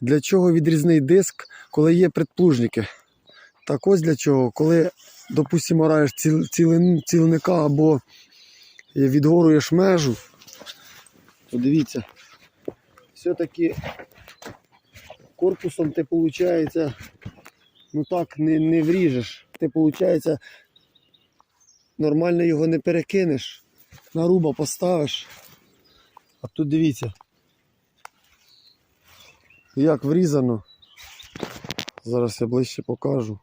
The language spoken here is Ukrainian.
Для чого відрізний диск, коли є предплужники? Так ось для чого, коли, допустимо, раєш цілника або відгоруєш межу, то дивіться, все-таки корпусом ти, виходить, ну так, не, не вріжеш. Ти, виходить, нормально його не перекинеш, на руба поставиш. А тут дивіться, як врізано. Зараз я ближче покажу.